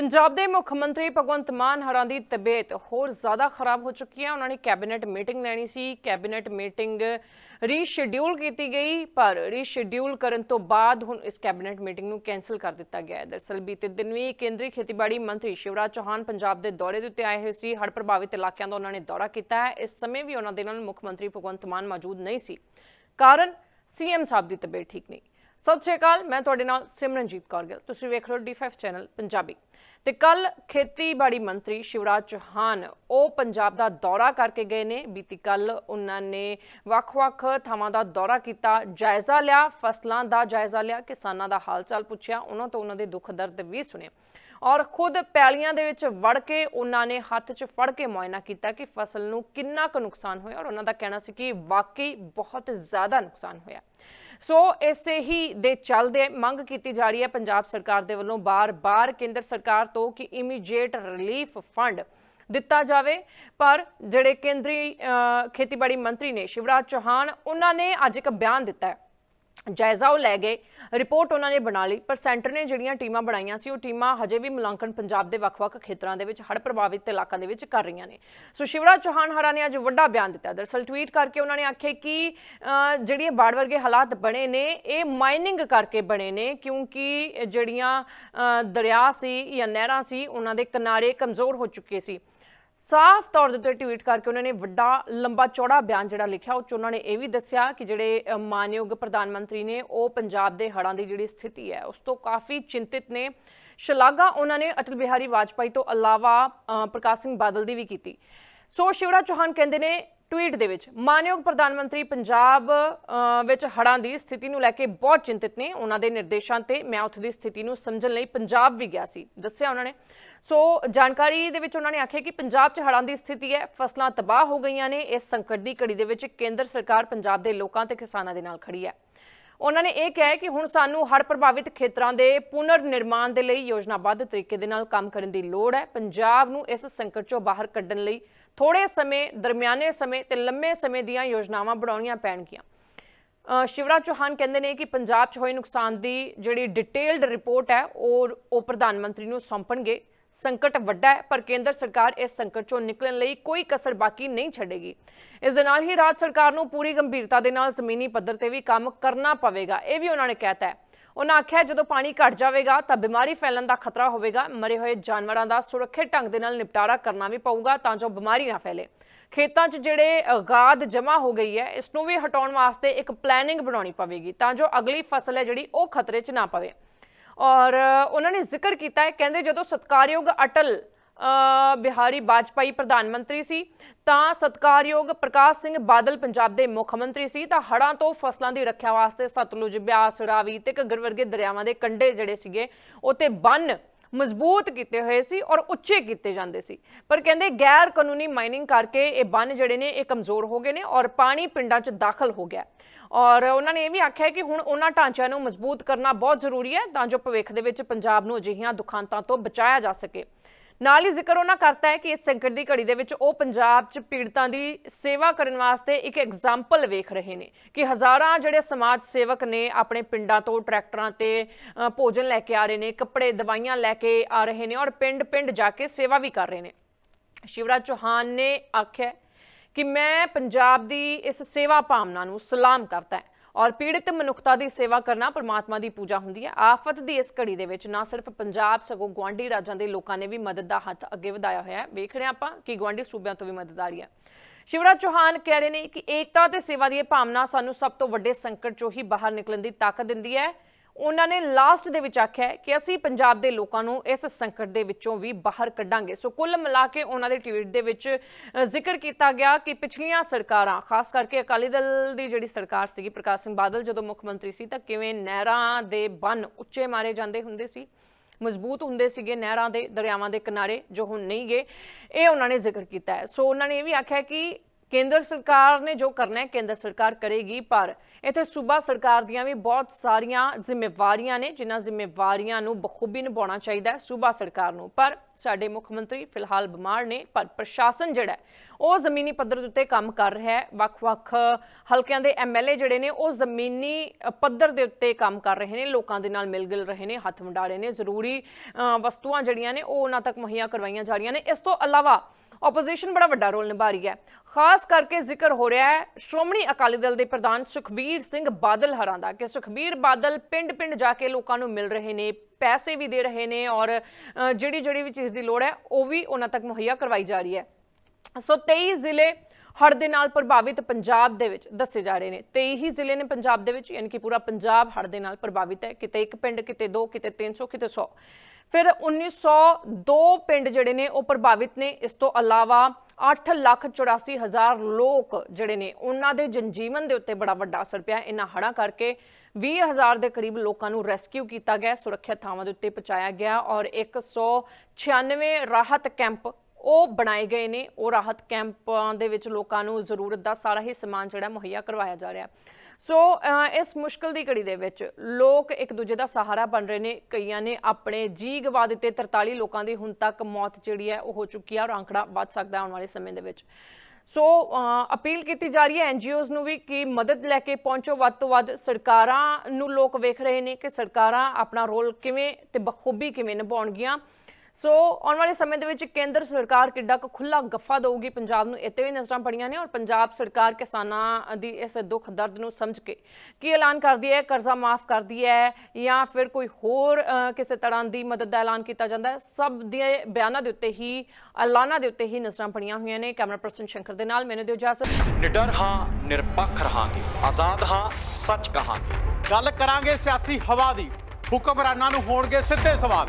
ਪੰਜਾਬ ਦੇ ਮੁੱਖ ਮੰਤਰੀ ਭਗਵੰਤ ਮਾਨ ਹਰਾਂ ਦੀ ਤਬੀਅਤ ਹੋਰ ਜ਼ਿਆਦਾ ਖਰਾਬ ਹੋ ਚੁੱਕੀ ਹੈ। ਉਹਨਾਂ ਨੇ ਕੈਬਨਿਟ ਮੀਟਿੰਗ ਲੈਣੀ ਸੀ। ਕੈਬਨਿਟ ਮੀਟਿੰਗ ਰੀਸ਼ੈਡਿਊਲ ਕੀਤੀ ਗਈ, ਪਰ ਰੀਸ਼ੈਡਿਊਲ ਕਰਨ ਤੋਂ ਬਾਅਦ ਹੁਣ ਇਸ ਕੈਬਨਿਟ ਮੀਟਿੰਗ ਨੂੰ ਕੈਨਸਲ ਕਰ ਦਿੱਤਾ ਗਿਆ ਹੈ। ਦਰਸਲ ਬੀਤੇ ਦਿਨ ਵੀ ਕੇਂਦਰੀ ਖੇਤੀਬਾੜੀ ਮੰਤਰੀ ਸ਼ਿਵਰਾਜ ਚੌਹਾਨ ਪੰਜਾਬ ਦੇ ਦੌਰੇ ਦੇ ਉੱਤੇ ਆਏ ਹੋਏ ਸੀ। ਹੜ੍ਹ ਪ੍ਰਭਾਵਿਤ ਇਲਾਕਿਆਂ ਦਾ ਉਹਨਾਂ ਨੇ ਦੌਰਾ ਕੀਤਾ ਹੈ। ਇਸ ਸਮੇਂ ਵੀ ਉਹਨਾਂ ਦੇ ਨਾਲ ਮੁੱਖ ਮੰਤਰੀ ਭਗਵੰਤ ਮਾਨ ਮੌਜੂਦ ਨਹੀਂ ਸੀ। ਕਾਰਨ ਸੀਐਮ ਸਾਹਿਬ ਦੀ ਤਬੀਅਤ ਠੀਕ ਨਹੀਂ। ਸਤਿ ਸ਼੍ਰੀ ਅਕਾਲ, ਮੈਂ ਤੁਹਾਡੇ ਨਾਲ ਸਿਮਰਨਜੀਤ ਕੌਰ ਗਿੱਲ। ਤੁਸੀਂ ਵੇਖ ਰਹੇ ਹੋ ਡੀ5 ਚੈਨਲ ਪੰਜਾਬੀ। ਤੇ ਕੱਲ ਖੇਤੀਬਾੜੀ ਮੰਤਰੀ ਸ਼ਿਵਰਾਜ ਚੌਹਾਨ, ਉਹ ਪੰਜਾਬ ਦਾ ਦੌਰਾ ਕਰਕੇ ਗਏ ਨੇ। ਬੀਤੀ ਕੱਲ ਉਹਨਾਂ ਨੇ ਵੱਖ-ਵੱਖ ਥਾਵਾਂ ਦਾ ਦੌਰਾ ਕੀਤਾ, ਜਾਇਜ਼ਾ ਲਿਆ, ਫਸਲਾਂ ਦਾ ਜਾਇਜ਼ਾ ਲਿਆ, ਕਿਸਾਨਾਂ ਦਾ ਹਾਲ ਚਾਲ ਪੁੱਛਿਆ, ਉਹਨਾਂ ਤੋਂ ਉਹਨਾਂ ਦੇ ਦੁੱਖ ਦਰਦ ਵੀ ਸੁਣੇ। ਔਰ ਖੁਦ ਪੈਲੀਆਂ ਦੇ ਵਿੱਚ ਵੜ ਕੇ ਉਹਨਾਂ ਨੇ ਹੱਥ 'ਚ ਫੜ ਕੇ ਮੁਆਇਨਾ ਕੀਤਾ ਕਿ ਫਸਲ ਨੂੰ ਕਿੰਨਾ ਕੁ ਨੁਕਸਾਨ ਹੋਇਆ। ਔਰ ਉਹਨਾਂ ਦਾ ਕਹਿਣਾ ਸੀ ਕਿ ਵਾਕਈ ਬਹੁਤ ਜ਼ਿਆਦਾ ਨੁਕਸਾਨ ਹੋਇਆ। ਸੋ ਇਸੇ ਹੀ ਦੇ ਚੱਲਦੇ ਮੰਗ ਕੀਤੀ ਜਾ ਰਹੀ ਹੈ ਪੰਜਾਬ ਸਰਕਾਰ ਦੇ ਵੱਲੋਂ ਬਾਰ-ਬਾਰ ਕੇਂਦਰ ਸਰਕਾਰ ਤੋਂ ਕਿ ਇਮੀਡੀਏਟ ਰਿਲੀਫ ਫੰਡ ਦਿੱਤਾ ਜਾਵੇ। ਪਰ ਜਿਹੜੇ ਕੇਂਦਰੀ ਖੇਤੀਬਾੜੀ ਮੰਤਰੀ ਨੇ ਸ਼ਿਵਰਾਜ ਚੌਹਾਨ, ਉਹਨਾਂ ਨੇ ਅੱਜ ਇੱਕ ਬਿਆਨ ਦਿੱਤਾ ਹੈ। ਜਾਇਜ਼ਾ ਉਹ ਲੈ ਗਏ। ਰਿਪੋਰਟ ਉਹਨਾਂ ਨੇ ਬਣਾ ਲਈ, ਪਰ ਸੈਂਟਰ ਨੇ ਜਿਹੜੀਆਂ ਟੀਮਾਂ ਬਣਾਈਆਂ ਸੀ, ਉਹ ਟੀਮਾਂ ਹਜੇ ਵੀ ਮੁਲਾਂਕਣ ਪੰਜਾਬ ਦੇ ਵੱਖ-ਵੱਖ ਖੇਤਰਾਂ ਦੇ ਵਿੱਚ, ਹੜ੍ਹ ਪ੍ਰਭਾਵਿਤ ਇਲਾਕਿਆਂ ਦੇ ਵਿੱਚ ਕਰ ਰਹੀਆਂ ਨੇ। ਸੋ ਸ਼ਿਵਰਾਜ ਚੌਹਾਨ ਹਰਾ ਨੇ ਅੱਜ ਵੱਡਾ ਬਿਆਨ ਦਿੱਤਾ। ਦਰਸਲ ਟਵੀਟ ਕਰਕੇ ਉਹਨਾਂ ਨੇ ਆਖਿਆ ਕਿ ਜਿਹੜੀਆਂ ਬਾੜ ਵਰਗੇ ਹਾਲਾਤ ਬਣੇ ਨੇ, ਇਹ ਮਾਈਨਿੰਗ ਕਰਕੇ ਬਣੇ ਨੇ, ਕਿਉਂਕਿ ਜਿਹੜੀਆਂ ਦਰਿਆ ਸੀ ਜਾਂ ਨਹਿਰਾਂ ਸੀ, ਉਹਨਾਂ ਦੇ ਕਿਨਾਰੇ ਕਮਜ਼ੋਰ ਹੋ ਚੁੱਕੇ ਸੀ। ਸਾਫ਼ ਤੌਰ ਦੇ ਉੱਤੇ ਟਵੀਟ ਕਰਕੇ ਉਹਨਾਂ ਨੇ ਵੱਡਾ, ਲੰਬਾ ਚੌੜਾ ਬਿਆਨ ਜਿਹੜਾ ਲਿਖਿਆ, ਉਹ 'ਚ ਉਹਨਾਂ ਨੇ ਇਹ ਵੀ ਦੱਸਿਆ ਕਿ ਜਿਹੜੇ ਮਾਨਯੋਗ ਪ੍ਰਧਾਨ ਮੰਤਰੀ ਨੇ, ਉਹ ਪੰਜਾਬ ਦੇ ਹੜ੍ਹਾਂ ਦੀ ਜਿਹੜੀ ਸਥਿਤੀ ਹੈ, ਉਸ ਤੋਂ ਕਾਫੀ ਚਿੰਤਿਤ ਨੇ। ਸ਼ਲਾਘਾ ਉਹਨਾਂ ਨੇ ਅਟਲ ਬਿਹਾਰੀ ਵਾਜਪਾਈ ਤੋਂ ਇਲਾਵਾ ਪ੍ਰਕਾਸ਼ ਸਿੰਘ ਬਾਦਲ ਦੀ ਵੀ ਕੀਤੀ। ਸੋ ਸ਼ਿਵਰਾਜ ਚੌਹਾਨ ਕਹਿੰਦੇ ਨੇ ਟਵੀਟ ਦੇ ਵਿੱਚ, ਮਾਨਯੋਗ ਪ੍ਰਧਾਨ ਮੰਤਰੀ ਪੰਜਾਬ ਵਿੱਚ ਹੜ੍ਹਾਂ ਦੀ ਸਥਿਤੀ ਨੂੰ ਲੈ ਕੇ ਬਹੁਤ ਚਿੰਤਿਤ ਨੇ। ਉਹਨਾਂ ਦੇ ਨਿਰਦੇਸ਼ਾਂ ਤੇ ਮੈਂ ਉੱਥੇ ਦੀ ਸਥਿਤੀ ਨੂੰ ਸਮਝਣ ਲਈ ਪੰਜਾਬ ਵੀ ਗਿਆ ਸੀ, ਦੱਸਿਆ ਉਹਨਾਂ ਨੇ। ਸੋ ਜਾਣਕਾਰੀ ਦੇ ਵਿੱਚ ਉਹਨਾਂ ਨੇ ਆਖਿਆ ਕਿ ਪੰਜਾਬ 'ਚ ਹੜ੍ਹਾਂ ਦੀ ਸਥਿਤੀ ਹੈ, ਫਸਲਾਂ ਤਬਾਹ ਹੋ ਗਈਆਂ ਨੇ, ਇਸ ਸੰਕਟ ਦੀ ਘੜੀ ਦੇ ਵਿੱਚ ਕੇਂਦਰ ਸਰਕਾਰ ਪੰਜਾਬ ਦੇ ਲੋਕਾਂ ਤੇ ਕਿਸਾਨਾਂ ਦੇ ਨਾਲ ਖੜੀ ਹੈ। ਉਹਨਾਂ ਨੇ ਇਹ ਕਿਹਾ ਕਿ ਹੁਣ ਸਾਨੂੰ ਹੜ੍ਹ ਪ੍ਰਭਾਵਿਤ ਖੇਤਰਾਂ ਦੇ ਪੁਨਰ ਨਿਰਮਾਣ ਦੇ ਲਈ ਯੋਜਨਾਬੱਧ ਤਰੀਕੇ ਦੇ ਨਾਲ ਕੰਮ ਕਰਨ ਦੀ ਲੋੜ ਹੈ। ਪੰਜਾਬ ਨੂੰ ਇਸ ਸੰਕਟ 'ਚੋਂ ਬਾਹਰ ਕੱਢਣ ਲਈ ਥੋੜੇ ਸਮੇਂ, ਦਰਮਿਆਨੇ ਸਮੇਂ ਤੇ ਲੰਮੇ ਸਮੇਂ ਦੀਆਂ ਯੋਜਨਾਵਾਂ ਬਣਾਉਣੀਆਂ ਪੈਣਗੀਆਂ। ਸ਼ਿਵਰਾਜ ਚੌਹਾਨ ਕਹਿੰਦੇ ਨੇ ਕਿ ਪੰਜਾਬ 'ਚ ਹੋਏ ਨੁਕਸਾਨ ਦੀ ਜਿਹੜੀ ਡਿਟੇਲਡ ਰਿਪੋਰਟ ਹੈ, ਉਹ ਉਹ ਪ੍ਰਧਾਨ ਮੰਤਰੀ ਨੂੰ ਸੌਂਪਣਗੇ। ਸੰਕਟ ਵੱਡਾ ਹੈ, ਪਰ ਕੇਂਦਰ ਸਰਕਾਰ ਇਸ ਸੰਕਟ 'ਚੋਂ ਨਿਕਲਣ ਲਈ ਕੋਈ ਕਸਰ ਬਾਕੀ ਨਹੀਂ ਛੱਡੇਗੀ। ਇਸ ਦੇ ਨਾਲ ਹੀ ਰਾਜ ਸਰਕਾਰ ਨੂੰ ਪੂਰੀ ਗੰਭੀਰਤਾ ਦੇ ਨਾਲ ਜ਼ਮੀਨੀ ਪੱਧਰ ਤੇ ਵੀ ਕੰਮ ਕਰਨਾ ਪਵੇਗਾ, ਇਹ ਵੀ ਉਹਨਾਂ ਨੇ ਕਹਿਤਾ ਹੈ। ਉਹਨਾਂ ਆਖਿਆ, ਜਦੋਂ ਪਾਣੀ ਘਟ ਜਾਵੇਗਾ ਤਾਂ ਬਿਮਾਰੀ ਫੈਲਣ ਦਾ ਖਤਰਾ ਹੋਵੇਗਾ, ਮਰੇ ਹੋਏ ਜਾਨਵਰਾਂ ਦਾ ਸੁਰੱਖਿਅਤ ਢੰਗ ਦੇ ਨਾਲ ਨਿਪਟਾਰਾ ਕਰਨਾ ਵੀ ਪਊਗਾ ਤਾਂ ਜੋ ਬਿਮਾਰੀ ਨਾ ਫੈਲੇ। ਖੇਤਾਂ 'ਚ ਜਿਹੜੇ ਗਾਦ ਜਮ੍ਹਾਂ ਹੋ ਗਈ ਹੈ, ਇਸ ਨੂੰ ਵੀ ਹਟਾਉਣ ਵਾਸਤੇ ਇੱਕ ਪਲੈਨਿੰਗ ਬਣਾਉਣੀ ਪਵੇਗੀ ਤਾਂ ਜੋ ਅਗਲੀ ਫਸਲ ਹੈ ਜਿਹੜੀ ਉਹ ਖਤਰੇ 'ਚ ਨਾ ਪਵੇ। ਔਰ ਉਹਨਾਂ ਨੇ ਜ਼ਿਕਰ ਕੀਤਾ ਹੈ, ਕਹਿੰਦੇ ਜਦੋਂ ਸਤਕਾਰਯੋਗ ਅਟਲ ਬਿਹਾਰੀ ਵਾਜਪਾਈ ਪ੍ਰਧਾਨ ਮੰਤਰੀ ਸੀ, ਤਾਂ ਸਤਕਾਰਯੋਗ ਪ੍ਰਕਾਸ਼ ਸਿੰਘ ਬਾਦਲ ਪੰਜਾਬ ਦੇ ਮੁੱਖ ਮੰਤਰੀ ਸੀ, ਤਾਂ ਹੜ੍ਹਾਂ ਤੋਂ ਫਸਲਾਂ ਦੀ ਰੱਖਿਆ ਵਾਸਤੇ ਸਤਲੁਜ ਬਿਆਸ, ਰਾਵੀ ਤੇ ਘੱਗਰ ਵਰਗੇ ਦਰਿਆਵਾਂ ਦੇ ਕੰਢੇ ਜਿਹੜੇ ਸੀਗੇ ਉਤੇ ਬੰਨ ਮਜ਼ਬੂਤ ਕੀਤੇ ਹੋਏ ਸੀ ਔਰ ਉੱਚੇ ਕੀਤੇ ਜਾਂਦੇ ਸੀ। ਪਰ ਕਹਿੰਦੇ ਗੈਰ ਕਾਨੂੰਨੀ ਮਾਈਨਿੰਗ ਕਰਕੇ ਇਹ ਬੰਨ ਜਿਹੜੇ ਨੇ, ਇਹ ਕਮਜ਼ੋਰ ਹੋ ਗਏ ਨੇ ਔਰ ਪਾਣੀ ਪਿੰਡਾਂ 'ਚ ਦਾਖਲ ਹੋ ਗਿਆ। ਔਰ ਉਹਨਾਂ ਨੇ ਇਹ ਵੀ ਆਖਿਆ ਕਿ ਹੁਣ ਉਹਨਾਂ ਢਾਂਚਿਆਂ ਨੂੰ ਮਜ਼ਬੂਤ ਕਰਨਾ ਬਹੁਤ ਜ਼ਰੂਰੀ ਹੈ ਤਾਂ ਜੋ ਭਵਿੱਖ ਦੇ ਵਿੱਚ ਪੰਜਾਬ ਨੂੰ ਅਜਿਹੀਆਂ ਦੁਖਾਂਤਾਂ ਤੋਂ ਬਚਾਇਆ ਜਾ ਸਕੇ। ਨਾਲ ਹੀ ਜ਼ਿਕਰ ਉਹਨਾਂ ਕਰਤਾ ਹੈ ਕਿ ਇਸ ਸੰਕਟ ਦੀ ਘੜੀ ਦੇ ਵਿੱਚ ਉਹ ਪੰਜਾਬ 'ਚ ਪੀੜਤਾਂ ਦੀ ਸੇਵਾ ਕਰਨ ਵਾਸਤੇ ਇੱਕ ਐਗਜ਼ਾਮਪਲ ਵੇਖ ਰਹੇ ਨੇ ਕਿ ਹਜ਼ਾਰਾਂ ਜਿਹੜੇ ਸਮਾਜ ਸੇਵਕ ਨੇ ਆਪਣੇ ਪਿੰਡਾਂ ਤੋਂ ਟਰੈਕਟਰਾਂ ਤੇ ਭੋਜਨ ਲੈ ਕੇ ਆ ਰਹੇ ਨੇ, ਕੱਪੜੇ, ਦਵਾਈਆਂ ਲੈ ਕੇ ਆ ਰਹੇ ਨੇ ਔਰ ਪਿੰਡ-ਪਿੰਡ ਜਾ ਕੇ ਸੇਵਾ ਵੀ ਕਰ ਰਹੇ ਨੇ। ਸ਼ਿਵਰਾਜ ਚੌਹਾਨ ਨੇ ਆਖਿਆ ਕਿ ਮੈਂ ਪੰਜਾਬ ਦੀ ਇਸ ਸੇਵਾ ਭਾਵਨਾ ਨੂੰ ਸਲਾਮ ਕਰਦਾ ਹਾਂ। ਔਰ ਪੀੜਿਤ ਮਨੁੱਖਤਾ ਦੀ ਸੇਵਾ ਕਰਨਾ ਪਰਮਾਤਮਾ ਦੀ ਪੂਜਾ ਹੁੰਦੀ ਹੈ। ਆਫਤ ਦੀ ਇਸ ਘੜੀ ਦੇ ਵਿੱਚ ਨਾ ਸਿਰਫ ਪੰਜਾਬ, ਸਗੋਂ ਗੁਆਂਢੀ ਰਾਜਾਂ ਦੇ ਲੋਕਾਂ ਨੇ ਵੀ ਮਦਦ ਦਾ ਹੱਥ ਅੱਗੇ ਵਧਾਇਆ ਹੋਇਆ ਹੈ। ਵੇਖ ਰਹੇ ਹਾਂ ਆਪਾਂ ਕਿ ਗੁਆਂਢੀ ਸੂਬਿਆਂ ਤੋਂ ਵੀ ਮਦਦ ਆ ਰਹੀ ਹੈ। ਸ਼ਿਵਰਾਜ ਚੌਹਾਨ ਕਹਿ ਰਹੇ ਨੇ ਕਿ ਏਕਤਾ ਤੇ ਸੇਵਾ ਦੀ ਇਹ ਭਾਵਨਾ ਸਾਨੂੰ ਸਭ ਤੋਂ ਵੱਡੇ ਸੰਕਟ ਚੋਂ ਹੀ ਬਾਹਰ ਨਿਕਲਣ ਦੀ ਤਾਕਤ ਦਿੰਦੀ ਹੈ। ਉਹਨਾਂ ਨੇ ਲਾਸਟ ਦੇ ਵਿੱਚ ਆਖਿਆ ਕਿ ਅਸੀਂ ਪੰਜਾਬ ਦੇ ਲੋਕਾਂ ਨੂੰ ਇਸ ਸੰਕਟ ਦੇ ਵਿੱਚੋਂ ਵੀ ਬਾਹਰ ਕੱਢਾਂਗੇ। ਸੋ ਕੁੱਲ ਮਿਲਾ ਕੇ ਉਹਨਾਂ ਦੇ ਟਵੀਟ ਦੇ ਵਿੱਚ ਜ਼ਿਕਰ ਕੀਤਾ ਗਿਆ ਕਿ ਪਿਛਲੀਆਂ ਸਰਕਾਰਾਂ, ਖਾਸ ਕਰਕੇ ਅਕਾਲੀ ਦਲ ਦੀ ਜਿਹੜੀ ਸਰਕਾਰ ਸੀਗੀ ਪ੍ਰਕਾਸ਼ ਸਿੰਘ ਬਾਦਲ, ਜਦੋਂ ਮੁੱਖ ਮੰਤਰੀ ਸੀ ਤਾਂ ਕਿਵੇਂ ਨਹਿਰਾਂ ਦੇ ਬੰਨ ਉੱਚੇ ਮਾਰੇ ਜਾਂਦੇ ਹੁੰਦੇ ਸੀ, ਮਜ਼ਬੂਤ ਹੁੰਦੇ ਸੀਗੇ ਨਹਿਰਾਂ ਦੇ ਦਰਿਆਵਾਂ ਦੇ ਕਿਨਾਰੇ ਜੋ ਹੁਣ ਨਹੀਂ ਗਏ, ਇਹ ਉਹਨਾਂ ਨੇ ਜ਼ਿਕਰ ਕੀਤਾ ਹੈ। ਸੋ ਉਹਨਾਂ ਨੇ ਇਹ ਵੀ ਆਖਿਆ ਕਿ ਕੇਂਦਰ ਸਰਕਾਰ ਨੇ ਜੋ ਕਰਨਾ ਹੈ, ਕੇਂਦਰ ਸਰਕਾਰ ਕਰੇਗੀ, ਪਰ ਇੱਥੇ ਸੂਬਾ ਸਰਕਾਰ ਦੀਆਂ ਵੀ ਬਹੁਤ ਸਾਰੀਆਂ ਜ਼ਿੰਮੇਵਾਰੀਆਂ ਨੇ, ਜਿਨ੍ਹਾਂ ਜ਼ਿੰਮੇਵਾਰੀਆਂ ਨੂੰ ਬਖੂਬੀ ਨਿਭਾਉਣਾ ਚਾਹੀਦਾ ਹੈ ਸੂਬਾ ਸਰਕਾਰ ਨੂੰ। ਪਰ ਸਾਡੇ ਮੁੱਖ ਮੰਤਰੀ ਫਿਲਹਾਲ ਬਿਮਾਰ ਨੇ, ਪਰ ਪ੍ਰਸ਼ਾਸਨ ਜਿਹੜਾ ਉਹ ਜ਼ਮੀਨੀ ਪੱਧਰ ਦੇ ਉੱਤੇ ਕੰਮ ਕਰ ਰਿਹਾ ਹੈ। ਵੱਖ-ਵੱਖ ਹਲਕਿਆਂ ਦੇ ਐਮਐਲਏ ਜਿਹੜੇ ਨੇ, ਉਹ ਜ਼ਮੀਨੀ ਪੱਧਰ ਦੇ ਉੱਤੇ ਕੰਮ ਕਰ ਰਹੇ ਨੇ, ਲੋਕਾਂ ਦੇ ਨਾਲ ਮਿਲ-ਗਿਲ ਰਹੇ ਨੇ, ਹੱਥ ਵੰਡਾ ਰਹੇ ਨੇ। ਜ਼ਰੂਰੀ ਵਸਤੂਆਂ ਜਿਹੜੀਆਂ ਨੇ, ਉਹ ਉਹਨਾਂ ਤੱਕ ਮੁਹੱਈਆ ਕਰਵਾਈਆਂ ਜਾ ਰਹੀਆਂ ਨੇ। ਇਸ ਤੋਂ ਇਲਾਵਾ ਆਪੋਜੀਸ਼ਨ ਬੜਾ ਵੱਡਾ ਰੋਲ ਨਿਭਾ ਰਹੀ ਹੈ। ਖਾਸ ਕਰਕੇ ਜ਼ਿਕਰ ਹੋ ਰਿਹਾ ਹੈ ਸ਼੍ਰੋਮਣੀ ਅਕਾਲੀ ਦਲ ਦੇ ਪ੍ਰਧਾਨ ਸੁਖਬੀਰ ਸਿੰਘ ਬਾਦਲ ਹਰਾਂ ਦਾ ਕਿ ਸੁਖਬੀਰ ਬਾਦਲ ਪਿੰਡ-ਪਿੰਡ ਜਾ ਕੇ ਲੋਕਾਂ ਨੂੰ ਮਿਲ ਰਹੇ ਨੇ, ਪੈਸੇ ਵੀ ਦੇ ਰਹੇ ਨੇ ਔਰ ਜਿਹੜੀ ਜਿਹੜੀ ਵੀ ਚੀਜ਼ ਦੀ ਲੋੜ ਹੈ, ਉਹ ਵੀ ਉਹਨਾਂ ਤੱਕ ਮੁਹੱਈਆ ਕਰਵਾਈ ਜਾ ਰਹੀ ਹੈ। ਸੋ 23 ਜ਼ਿਲ੍ਹੇ ਹੜ੍ਹ ਦੇ ਨਾਲ ਪ੍ਰਭਾਵਿਤ ਪੰਜਾਬ ਦੇ ਵਿੱਚ ਦੱਸੇ ਜਾ ਰਹੇ ਨੇ। 23 ਹੀ ਜ਼ਿਲ੍ਹੇ ਨੇ ਪੰਜਾਬ ਦੇ ਵਿੱਚ, ਯਾਨੀ ਕਿ ਪੂਰਾ ਪੰਜਾਬ ਹੜ੍ਹ ਦੇ ਨਾਲ ਪ੍ਰਭਾਵਿਤ ਹੈ। ਕਿਤੇ ਇੱਕ ਪਿੰਡ, ਕਿਤੇ ਦੋ, ਕਿਤੇ 300 ਕਿਤੇ 100 ਫਿਰ 1902 ਪਿੰਡ ਜਿਹੜੇ ਨੇ, ਉਹ ਪ੍ਰਭਾਵਿਤ ਨੇ। ਇਸ ਤੋਂ ਇਲਾਵਾ 8 ਲੱਖ 84 ਹਜ਼ਾਰ ਲੋਕ ਜਿਹੜੇ ਨੇ, ਉਹਨਾਂ ਦੇ ਜਨਜੀਵਨ ਦੇ ਉੱਤੇ ਬੜਾ ਵੱਡਾ ਅਸਰ ਪਿਆ। ਇਹਨਾਂ ਹੜ੍ਹਾਂ ਕਰਕੇ 20 ਹਜ਼ਾਰ ਦੇ ਕਰੀਬ ਲੋਕਾਂ ਨੂੰ ਰੈਸਕਿਊ ਕੀਤਾ ਗਿਆ ਸੁਰੱਖਿਅਤ ਥਾਵਾਂ ਦੇ ਉੱਤੇ ਪਹੁੰਚਾਇਆ ਗਿਆ ਔਰ 196 ਰਾਹਤ ਕੈਂਪ ਉਹ ਬਣਾਏ ਗਏ ਨੇ। ਉਹ ਰਾਹਤ ਕੈਂਪਾਂ ਦੇ ਵਿੱਚ ਲੋਕਾਂ ਨੂੰ ਜ਼ਰੂਰਤ ਦਾ ਸਾਰਾ ਹੀ ਸਮਾਨ ਜਿਹੜਾ ਮੁਹੱਈਆ ਕਰਵਾਇਆ ਜਾ ਰਿਹਾ। ਸੋ ਇਸ ਮੁਸ਼ਕਲ ਦੀ ਘੜੀ ਦੇ ਵਿੱਚ ਲੋਕ ਇੱਕ ਦੂਜੇ ਦਾ ਸਹਾਰਾ ਬਣ ਰਹੇ ਨੇ। ਕਈਆਂ ਨੇ ਆਪਣੇ ਜੀ ਗਵਾ ਦਿੱਤੇ। 43 ਲੋਕਾਂ ਦੀ ਹੁਣ ਤੱਕ ਮੌਤ ਜਿਹੜੀ ਹੈ, ਉਹ ਹੋ ਚੁੱਕੀ ਹੈ ਔਰ ਅੰਕੜਾ ਵੱਧ ਸਕਦਾ ਹੈ ਆਉਣ ਵਾਲੇ ਸਮੇਂ ਦੇ ਵਿੱਚ। ਸੋ ਅਪੀਲ ਕੀਤੀ ਜਾ ਰਹੀ ਹੈ ਐਨਜੀਓਜ਼ ਨੂੰ ਵੀ ਕਿ ਮਦਦ ਲੈ ਕੇ ਪਹੁੰਚੋ। ਵੱਧ ਤੋਂ ਵੱਧ ਸਰਕਾਰਾਂ ਨੂੰ ਲੋਕ ਵੇਖ ਰਹੇ ਨੇ ਕਿ ਸਰਕਾਰਾਂ ਆਪਣਾ ਰੋਲ ਕਿਵੇਂ ਤੇ ਬਖੂਬੀ ਕਿਵੇਂ ਨਿਭਾਉਣਗੀਆਂ। ਸੋ ਆਉਣ ਵਾਲੇ ਸਮੇਂ ਦੇ ਵਿੱਚ ਕੇਂਦਰ ਸਰਕਾਰ ਕਿੱਡਾ ਕੁ ਖੁੱਲਾ ਗੱਫਾ ਦੇਊਗੀ ਪੰਜਾਬ ਨੂੰ ਇੱਥੇ ਵੀ ਨਜ਼ਰਾਂ ਪੜੀਆਂ ਨੇ ਔਰ ਪੰਜਾਬ ਸਰਕਾਰ ਕਿਸਾਨਾਂ ਦੀ ਇਸ ਦੁੱਖ ਦਰਦ ਨੂੰ ਸਮਝ ਕੇ ਕੀ ਐਲਾਨ ਕਰਦੀ ਹੈ ਕਰਜ਼ਾ ਮਾਫ ਕਰਦੀ ਹੈ ਜਾਂ ਫਿਰ ਕੋਈ ਹੋਰ ਕਿਸੇ ਤਰ੍ਹਾਂ ਦੀ ਮਦਦ ਦਾ ਐਲਾਨ ਕੀਤਾ ਜਾਂਦਾ ਹੈ ਸਭ ਦੇ ਬਿਆਨਾਂ ਦੇ ਉੱਤੇ ਹੀ ਐਲਾਨਾਂ ਦੇ ਉੱਤੇ ਹੀ ਨਜ਼ਰਾਂ ਪੜੀਆਂ ਹੋਈਆਂ ਨੇ ਕੈਮਰਾ ਪਰਸਨ ਸ਼ੰਕਰ ਦੇ ਨਾਲ ਮੈਨੂੰ ਦਿਓ ਇਜਾਜ਼ਤ। ਨਿਡਰ ਹਾਂ ਨਿਰਪੱਖ ਰਹਾਂਗੇ ਆਜ਼ਾਦ ਹਾਂ ਸੱਚ ਕਹਾਂਗੇ। ਗੱਲ ਕਰਾਂਗੇ ਸਿਆਸੀ ਹਵਾ ਦੀ ਹੁਕਮਰਾਨਾਂ ਨੂੰ ਹੋਣਗੇ ਸਿੱਧੇ ਸਵਾਲ।